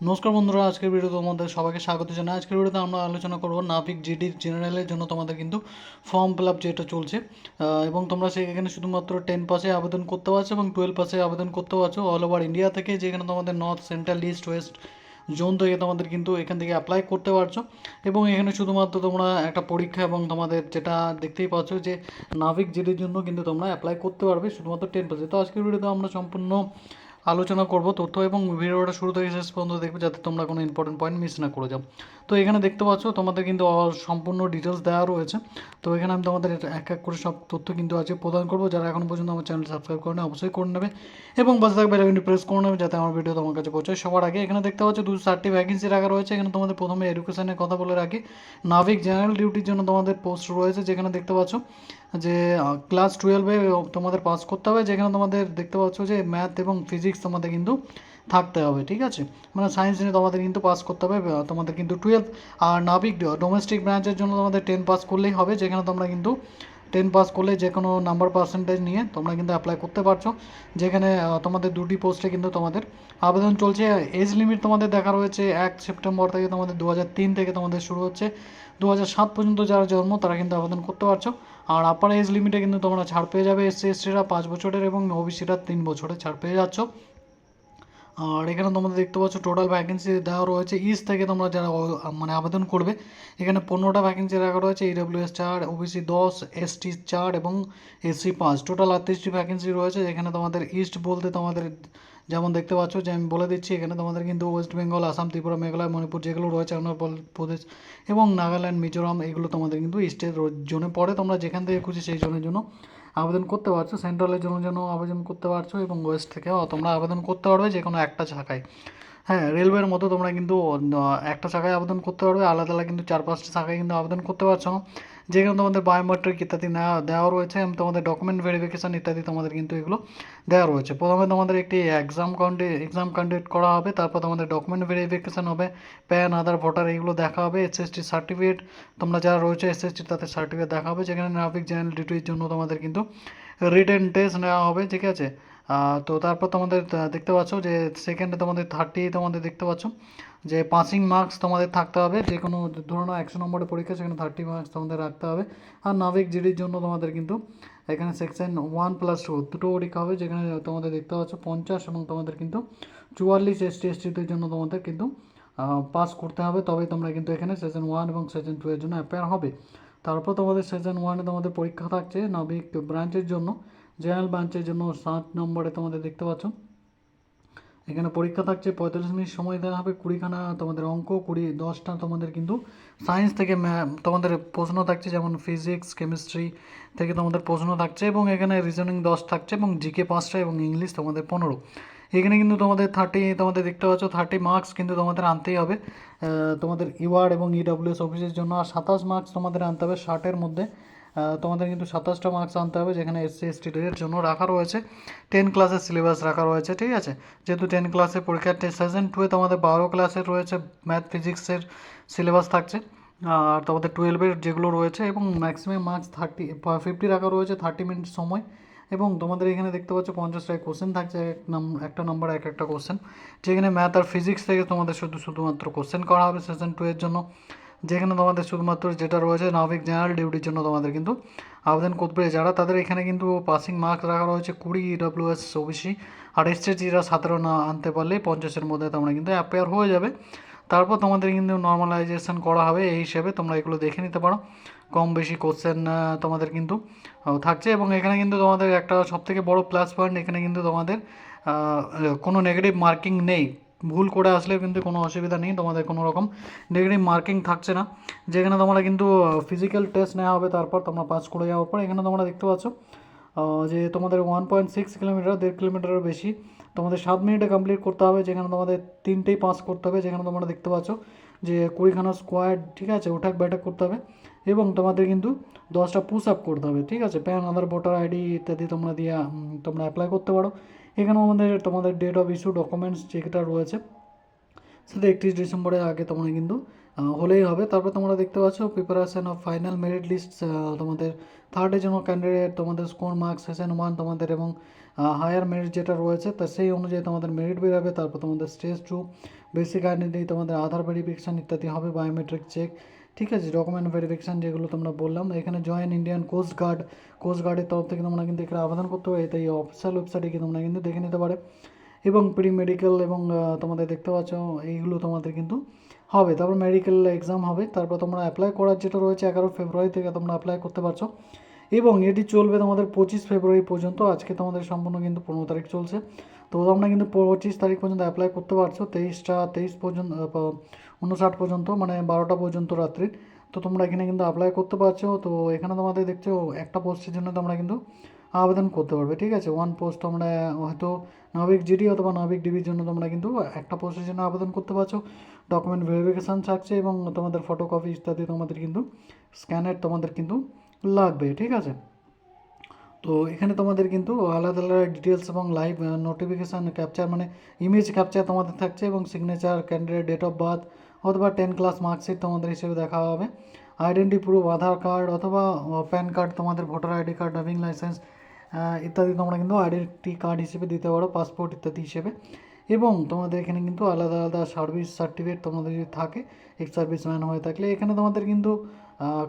নমস্কার বন্ধুরা, আজকের ভিডিও তোমাদের সবাইকে স্বাগত জানাই। আজকের ভিডিওতে আমরা আলোচনা করব নাভিক জিডি জেনারেলের জন্য তোমাদের কিন্তু ফর্ম ফিল আপ যেটা চলছে। এবং তোমরা সেখানে শুধুমাত্র টেন পাসে আবেদন করতে পারছ এবং টুয়েলভ পাসে আবেদন করতে পারছ অল ওভার ইন্ডিয়া থেকে, যেখানে তোমাদের north central east west zone থেকে তোমাদের কিন্তু এখান থেকে অ্যাপ্লাই করতে পারছ। এবং এখানে শুধুমাত্র তোমরা একটা পরীক্ষা এবং তোমাদের যেটা দেখতেই পাচ্ছ যে নাভিক জিডির জন্য কিন্তু তোমরা অ্যাপ্লাই করতে পারবে শুধুমাত্র টেন পাসে তো আজকের ভিডিওতে আমরা সম্পূর্ণ আলোচনা করব তথ্য এবং ভিডিওটা শুরু থেকে শেষ পর্যন্ত দেখবে যাতে তোমরা কোনো ইম্পর্টেন্ট পয়েন্ট মিস না করে যাও। তো এখানে দেখতে পাচ্ছ, তোমাদের কিন্তু সম্পূর্ণ ডিটেলস দেওয়া রয়েছে। তো এখানে আমি তোমাদের এক এক করে সব তথ্য কিন্তু আছে প্রদান করব। যারা এখন পর্যন্ত আমার চ্যানেল সাবস্ক্রাইব করে অবশ্যই করে নেবে। এবং পাশে থাকবে বেলাইকনটি প্রেস করে নেবে, যাতে আমার ভিডিও তোমার কাছে পৌঁছায়। সবার আগে এখানে দেখতে পাচ্ছ দুশো ষাটটি ভ্যাকেন্সি রাখা রয়েছে। এখানে তোমাদের প্রথমে এডুকেশনের কথা বলে রাখি। নাভিক জেনারেল ডিউটির জন্য তোমাদের পোস্ট রয়েছে, যেখানে দেখতে পাচ্ছ যে ক্লাস টুয়েলভে তোমাদের পাস করতে হবে। যেখানে তোমাদের দেখতে পাচ্ছ যে ম্যাথ এবং ফিজিক্স তোমাদের কিন্তু থাকতে হবে, ঠিক আছে? মানে সায়েন্স নিয়ে তোমাদের কিন্তু পাস করতে হবে তোমাদের কিন্তু টুয়েলভ আর নাবিক ডোমেস্টিক ব্রাঞ্চের জন্য তোমাদের টেন পাস করলেই হবে, যেখানে তোমরা কিন্তু টেন পাস করলে যে কোনো নাম্বার পার্সেন্টেজ নিয়ে তোমরা কিন্তু অ্যাপ্লাই করতে পারছ। যেখানে তোমাদের দুটি পোস্টে কিন্তু তোমাদের আবেদন চলছে। এজ লিমিট তোমাদের দেখা রয়েছে এক সেপ্টেম্বর থেকে তোমাদের দু থেকে তোমাদের শুরু হচ্ছে। দু সাত পর্যন্ত যারা জন্ম, তারা কিন্তু আবেদন করতে পারছ। আর আপার এজ লিমিটে কিন্তু তোমরা ছাড় পেয়ে যাবে এসসি, এসটিরা পাঁচ বছরের এবং ওবিসিরা তিন বছরের ছাড় পেয়ে যাচ্ছ। আর এখানে তোমাদের দেখতে পাচ্ছ টোটাল ভ্যাকেন্সি দেওয়া রয়েছে। ইস্ট থেকে তোমরা যারা মানে আবেদন করবে, এখানে পনেরোটা ভ্যাকেন্সি রাখা রয়েছে ইডব্লিউএস চার ওবিসি দশ এসটি চার এবং এসসি পাঁচ। টোটাল আটত্রিশটি ভ্যাকেন্সি রয়েছে এখানে তোমাদের ইস্ট বলতে তোমাদের যেমন দেখতে পাচ্ছ যে আমি বলে দিচ্ছি, এখানে তোমাদের কিন্তু ওয়েস্ট বেঙ্গল আসাম ত্রিপুরা মেঘালয় মণিপুর যেগুলো রয়েছে অরুণাচল প্রদেশ এবং নাগাল্যান্ড মিজোরাম এগুলো তোমাদের কিন্তু ইস্টের জোনে পড়ে। তোমরা যেখান থেকে খুশি সেই জনের জন্য আবেদন করতে পারছ সেন্ট্রালের জন্য যেন আবেদন করতে পারছ এবং ওয়েস্ট থেকেও তোমরা আবেদন করতে পারবে যে কোনো একটা শাখায়। হ্যাঁ রেলওয়ের মতো তোমরা কিন্তু একটা শাখায় আবেদন করতে পারবে, আলাদা আলাদা কিন্তু চার পাঁচটা শাখায় কিন্তু আবেদন করতে পারছ। যেখানে তোমাদের বায়োমেট্রিক ইত্যাদি দেওয়া রয়েছে, এবং তোমাদের ডকুমেন্ট ভেরিফিকেশান ইত্যাদি তোমাদের কিন্তু এগুলো দেওয়া রয়েছে। প্রথমে তোমাদের একটি এক্সাম কাউন্টে এক্সাম কন্ডাক্ট করা হবে, তারপর তোমাদের ডকুমেন্ট ভেরিফিকেশান হবে প্যান আধার ভোটার এগুলো দেখা হবে এসএসটি সার্টিফিকেট তোমরা যারা রয়েছে এসএসটি তাদের সার্টিফিকেট দেখা হবে, যেখানে নাবিক জেনারেল ডিউটির জন্য তোমাদের কিন্তু রিটেন টেস্ট নেওয়া হবে, ঠিক আছে? তো তারপর তোমাদের দেখতে পাচ্ছ যে সেকেন্ডে তোমাদের থার্টি তোমাদের দেখতে পাচ্ছ যে পাসিং মার্কস তোমাদের থাকতে হবে। যে কোনো ধরুন একশো নম্বরের পরীক্ষা, সেখানে থার্টি মার্কস তোমাদের রাখতে হবে। আর নাবিক জিডির জন্য তোমাদের কিন্তু এখানে সেকশন ওয়ান প্লাস টু দুটো পরীক্ষা হবে, যেখানে তোমাদের দেখতে পাচ্ছ পঞ্চাশ এবং তোমাদের কিন্তু চুয়াল্লিশ এস টি এসটি এসটিদের জন্য তোমাদের কিন্তু পাস করতে হবে। তবে তোমরা কিন্তু এখানে সেশন ওয়ান এবং সেশন টু এর জন্য অ্যাপেয়ার হবে। তারপর তোমাদের সেশন ওয়ানে তোমাদের পরীক্ষা থাকছে নাবিক ব্রাঞ্চের জন্য। জেনারেল ব্রাঞ্চের জন্য সাত নম্বরে তোমাদের দেখতে পাচ্ছ। এখানে পরীক্ষা থাকছে পঁয়তাল্লিশ মিনিট সময় দেওয়া হবে, কুড়িখানা তোমাদের অঙ্ক, কুড়ি, দশটা তোমাদের কিন্তু সায়েন্স থেকে তোমাদের প্রশ্ন থাকছে, যেমন ফিজিক্স, কেমিস্ট্রি থেকে তোমাদের প্রশ্ন থাকছে এবং এখানে রিজনিং দশ থাকছে এবং জিকে পাঁচটা এবং ইংলিশ তোমাদের পনেরো। এখানে কিন্তু তোমাদের থার্টি, তোমাদের দেখতে পাচ্ছ থার্টি মার্কস কিন্তু তোমাদের আনতেই হবে। তোমাদের ইওয়ার্ড এবং ইডব্লিউএস অফিসের জন্য আর সাতাশ মার্কস তোমাদের আনতে হবে ষাটের মধ্যে। তোমাদের কিন্তু সাতাশটা মার্কস আনতে হবে, যেখানে এসসি এসটিদের জন্য রাখা রয়েছে। টেন ক্লাসের সিলেবাস রাখা রয়েছে, ঠিক আছে? যেহেতু টেন ক্লাসের পরীক্ষার সেশন টুয়ে তোমাদের বারো ক্লাসের রয়েছে ম্যাথ ফিজিক্সের সিলেবাস থাকছে। আর তোমাদের টুয়েলভের যেগুলো রয়েছে, এবং ম্যাক্সিমাম মার্কস থার্টি ফিফটি রাখা রয়েছে থার্টি মিনিট সময়। এবং তোমাদের এখানে দেখতে পাচ্ছ পঞ্চাশটা কোশ্চেন থাকছে, এক একটা নাম্বার এক একটা কোশ্চেন যেখানে ম্যাথ আর ফিজিক্স থেকে তোমাদের শুধু, শুধুমাত্র কোশ্চেন করা হবে সেশন টু এর জন্য। যেখানে তোমাদের শুধুমাত্র যেটা রয়েছে নাবিক জেনারেল ডিউটির জন্য তোমাদের কিন্তু আবেদন করবে যারা তাদের এখানে কিন্তু পাসিং মার্কস রাখা রয়েছে কুড়ি ডব্লিউএস ওবিসি আর এসএসজিরা সতেরো না আনতে পারলে পঞ্চাশের মধ্যে তোমরা কিন্তু অ্যাপেয়ার হয়ে যাবে। তারপর তোমাদের কিন্তু নর্মালাইজেশন করা হবে এই হিসেবে তোমরা এগুলো দেখে নিতে পারো। কম বেশি কোশ্চেন তোমাদের কিন্তু থাকছে এবং এখানে কিন্তু তোমাদের একটা সবথেকে বড় প্লাস পয়েন্ট এখানে কিন্তু তোমাদের কোনো নেগেটিভ মার্কিং নেই। ভুল করে আসলেও কিন্তু কোনো অসুবিধা নেই, তোমাদের কোনো রকম নেগেটিভ মার্কিং থাকছে না। যেখানে তোমরা কিন্তু ফিজিক্যাল টেস্ট নেওয়া হবে, তারপর তোমরা পাস করে যাওয়ার পর এখানে তোমরা দেখতে পাচ্ছ যে তোমাদের ওয়ান পয়েন্ট সিক্স কিলোমিটার দেড় কিলোমিটারের বেশি তোমাদের সাত মিনিটে কমপ্লিট করতে হবে, যেখানে তোমাদের তিনটেই পাস করতে হবে, যেখানে তোমরা দেখতে পাচ্ছ যে কুড়িখানা স্কোয়াড ঠিক আছে ওঠাক ব্যাটাক করতে হবে এবং তোমাদের কিন্তু দশটা পুশ আপ করতে হবে, ঠিক আছে প্যান আধার ভোটার আইডি ইত্যাদি তোমরা দিয়ে তোমরা অ্যাপ্লাই করতে পারো। এখানে আমাদের তোমাদের ডেট অফ ইস্যু ডকুমেন্টস যেটা রয়েছে। সেটা একত্রিশ ডিসেম্বরের আগে তোমরা কিন্তু হলেই হবে। তারপর তোমরা দেখতে পাচ্ছ preparation of final merit list তোমাদের থার্ডের জন্য ক্যান্ডিডেট তোমাদের স্কোর মার্কস সেশন ওয়ান তোমাদের এবং হায়ার মেরিট যেটা রয়েছে, তা সেই অনুযায়ী তোমাদের মেরিট বেরোবে। তারপর তোমাদের স্টেজ টু বেসিক আইডেন্টি তোমাদের আধার ভেরিফিকেশান ইত্যাদি হবে বায়োমেট্রিক চেক ঠিক আছে ডকুমেন্ট ভেরিফিকেশান যেগুলো তোমরা বললাম, এখানে join Indian Coast Guard Coast গার্ডের তরফ থেকে তোমরা কিন্তু এখানে আবেদন করতে পারো তাই অফিসিয়াল ওয়েবসাইটে গিয়ে তোমরা কিন্তু দেখে নিতে পারে। এবং প্রি মেডিকেল এবং তোমাদের দেখতে পাচ্ছ, এইগুলো তোমাদের কিন্তু হবে। তারপর মেডিকেল এক্সাম হবে, তারপর তোমরা অ্যাপ্লাই করার যেটা রয়েছে এগারো ফেব্রুয়ারি থেকে তোমরা অ্যাপ্লাই করতে পারছ। এবং এটি চলবে তোমাদের পঁচিশ ফেব্রুয়ারি পর্যন্ত, আজকে তোমাদের সম্পূর্ণ কিন্তু পনেরো তারিখ চলছে। তো তোমরা কিন্তু পঁচিশ তারিখ পর্যন্ত অ্যাপ্লাই করতে পারছ, তেইশটা, তেইশ পর্যন্ত উনষাট পর্যন্ত মানে বারোটা পর্যন্ত রাত্রির। তো তোমরা এখানে কিন্তু অ্যাপ্লাই করতে পারছ। তো এখানে তোমাদের দেখছ, একটা পোস্টের জন্য তোমরা কিন্তু আবেদন করতে পারবে, ঠিক আছে? ওয়ান পোস্ট তোমরা হয়তো নাবিক জিডি অথবা নাবিক ডিবির জন্য তোমরা কিন্তু একটা পোস্টের জন্য আবেদন করতে পারছ। ডকুমেন্ট ভেরিফিকেশান থাকছে এবং তোমাদের ফটোকপি ইত্যাদি তোমাদের কিন্তু স্ক্যানের তোমাদের কিন্তু লাগবে, ঠিক আছে? তো এখানে তোমাদের কিন্তু আলাদা আলাদা ডিটেলস এবং লাইভ নোটিফিকেশান ক্যাপচার মানে ইমেজ ক্যাপচার তোমাদের থাকছে এবং signature candidate date of birth অথবা টেন ক্লাস মার্কশিট তোমাদের হিসেবে দেখা হবে। আইডেন্টি প্রুফ আধার কার্ড অথবা প্যান কার্ড তোমাদের voter ID card driving licence ইত্যাদি তোমরা কিন্তু আইডেন্টি কার্ড হিসেবে দিতে পারো পাসপোর্ট ইত্যাদি হিসেবে। এবং তোমাদের এখানে কিন্তু আলাদা আলাদা সার্ভিস সার্টিফিকেট তোমাদের যদি থাকে এক্স সার্ভিসম্যান হয়ে থাকলে, এখানে তোমাদের কিন্তু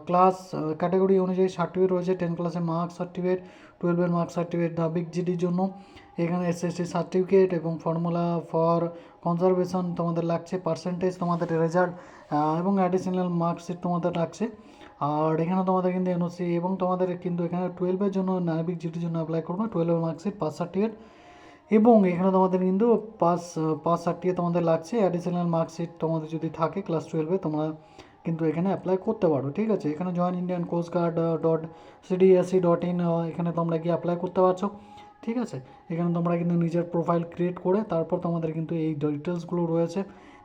ক্লাস ক্যাটাগরি অনুযায়ী সার্টিফিকেট রয়েছে টেন ক্লাসের মার্কস সার্টিফিকেট টুয়েলভের মার্কস সার্টিফিকেট ডাবিক জিডির জন্য। এখানে এসএসসি সার্টিফিকেট এবং ফর্মুলা ফর কনজারভেশন তোমাদের লাগছে পার্সেন্টেজ তোমাদের রেজাল্ট এবং অ্যাডিশনাল মার্কশিট তোমাদের লাগছে আর এখানে তোমাদের কিন্তু এনওসি এবং তোমাদের কিন্তু এখানে টুয়েলভের জন্য নাবিক জিডির জন্য অ্যাপ্লাই করবে টুয়েলভের মার্কশিট পাস সার্টিফিকেট এবং এখানে তোমাদের কিন্তু পাস পাস সার্টিফিকেট তোমাদের লাগছে অ্যাডিশনাল মার্কশিট তোমাদের যদি থাকে ক্লাস টুয়েলভে তোমরা কিন্তু এখানে অ্যাপ্লাই করতে পারো, ঠিক আছে? এখানে join Indian Coast Guard dot CDSC dot in এখানে তোমরা গিয়ে অ্যাপ্লাই করতে পারছ, ঠিক আছে? এখানে তোমরা কিন্তু নিজের প্রোফাইল ক্রিয়েট করে তারপর তোমাদের কিন্তু এই ডিটেলসগুলো রয়েছে।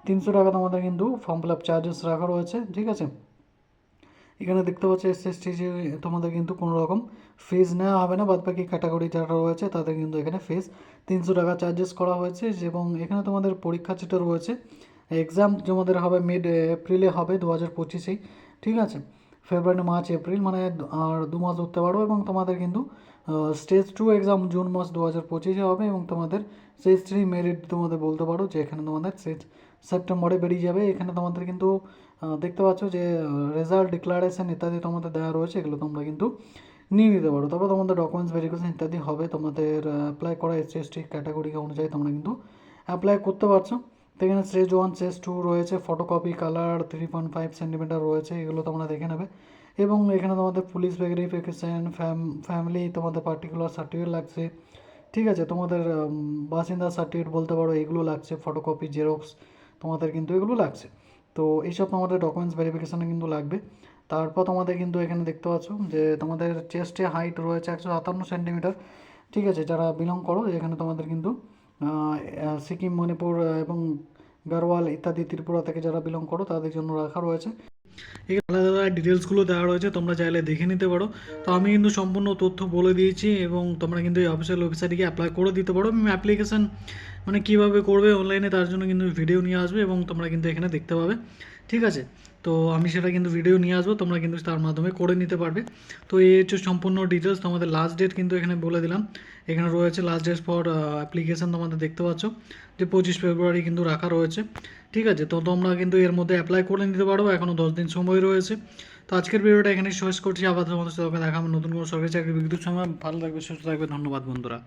তিনশো টাকা তোমাদের কিন্তু ফর্ম ফিল আপ চার্জেস রাখা রয়েছে, ঠিক আছে? এখানে দেখতে পাচ্ছ এসএসটি যে তোমাদের কিন্তু কোনো রকম ফিজ নেওয়া হবে না, বাদবাকি ক্যাটাগরি যারা রয়েছে তাদের কিন্তু এখানে ফিজ তিনশো টাকা চার্জেস করা হয়েছে এবং এখানে তোমাদের পরীক্ষা যেটা রয়েছে এক্সাম তোমাদের হবে মিড এপ্রিলে হবে দু হাজার পঁচিশেই, ঠিক আছে? ফেব্রুয়ারি মার্চ এপ্রিল মানে আর দু মাস ধরতে পারো এবং তোমাদের কিন্তু স্টেজ টু এক্সাম জুন মাস দু হাজার পঁচিশে হবে এবং তোমাদের স্টেজ থ্রি মেরিট তোমাদের বলতে পারো যে এখানে তোমাদের স্টেজ সেপ্টেম্বরে বেরিয়ে যাবে। এখানে তোমাদের কিন্তু দেখতে পাচ্ছ যে রেজাল্ট ডিক্লারেশন ইত্যাদি তোমাদের দেওয়া রয়েছে, এগুলো তোমরা কিন্তু নিয়ে নিতে পারো। তারপর তোমাদের ডকুমেন্টস ভেরিফিকেশন ইত্যাদি হবে, তোমাদের অ্যাপ্লাই করা এস এস টি ক্যাটাগরি অনুযায়ী তোমরা কিন্তু অ্যাপ্লাই করতে পারছ। তো এখানে স্টেজ ওয়ান স্টেজ টু রয়েছে photocopy colour three point five centimetre রয়েছে, এগুলো তোমরা দেখে নেবে। এবং এখানে তোমাদের পুলিশ ভেরিফিকেশান ফ্যাম ফ্যামিলি তোমাদের পার্টিকুলার সার্টিফিকেট লাগছে। ঠিক আছে, তোমাদের বাসিন্দা সার্টিফিকেট বলতে পারো, এগুলো লাগছে ফটোকপি জেরক্স তোমাদের কিন্তু এগুলো লাগছে। তো এইসব তোমাদের ডকুমেন্টস ভেরিফিকেশানে কিন্তু লাগবে। তারপর তোমাদের কিন্তু এখানে দেখতে পাচ্ছ যে তোমাদের চেস্টে হাইট রয়েছে একশো সাতান্ন সেন্টিমিটার ঠিক আছে, যারা বিলং করো, এখানে তোমাদের কিন্তু সিকিম, মণিপুর এবং গারওয়াল ইত্যাদি ত্রিপুরা থেকে যারা বিলং করো, তাদের জন্য রাখা রয়েছে। এখানে আলাদা আলাদা ডিটেলসগুলো দেওয়া রয়েছে, তোমরা চাইলে দেখে নিতে পারো। তো আমি কিন্তু সম্পূর্ণ তথ্য বলে দিয়েছি এবং তোমরা কিন্তু এই অফিসিয়াল ওয়েবসাইটে গিয়ে অ্যাপ্লাই করে দিতে পারো। এবং অ্যাপ্লিকেশান মানে কীভাবে করবে অনলাইনে তার জন্য কিন্তু ভিডিও নিয়ে আসবে এবং তোমরা কিন্তু এখানে দেখতে পাবে। ঠিক আছে? তো আমি সেটা কিন্তু ভিডিও নিয়ে আসব, তোমরা কিন্তু তার মাধ্যমে করে নিতে পারবে। তো এই হচ্ছে সম্পূর্ণ ডিটেলস তোমাদের লাস্ট ডেট কিন্তু এখানে বলে দিলাম। এখানে রয়েছে লাস্ট ডেট ফর অ্যাপ্লিকেশান তোমাদের দেখতে পাচ্ছ, যে পঁচিশ ফেব্রুয়ারি কিন্তু রাখা রয়েছে। ঠিক আছে, তো তোমরা কিন্তু এর মধ্যে অ্যাপ্লাই করে নিতে পারো এখনও দশ দিন সময় রয়েছে। তো আজকের ভিডিওটা এখানে শেষ করছি, আবার তোমাদের সাথে দেখা নতুন কোনো সরকারি চাকরি বিদ্যুৎ সময়। ভালো থাকবে, সুস্থ থাকবে, ধন্যবাদ বন্ধুরা।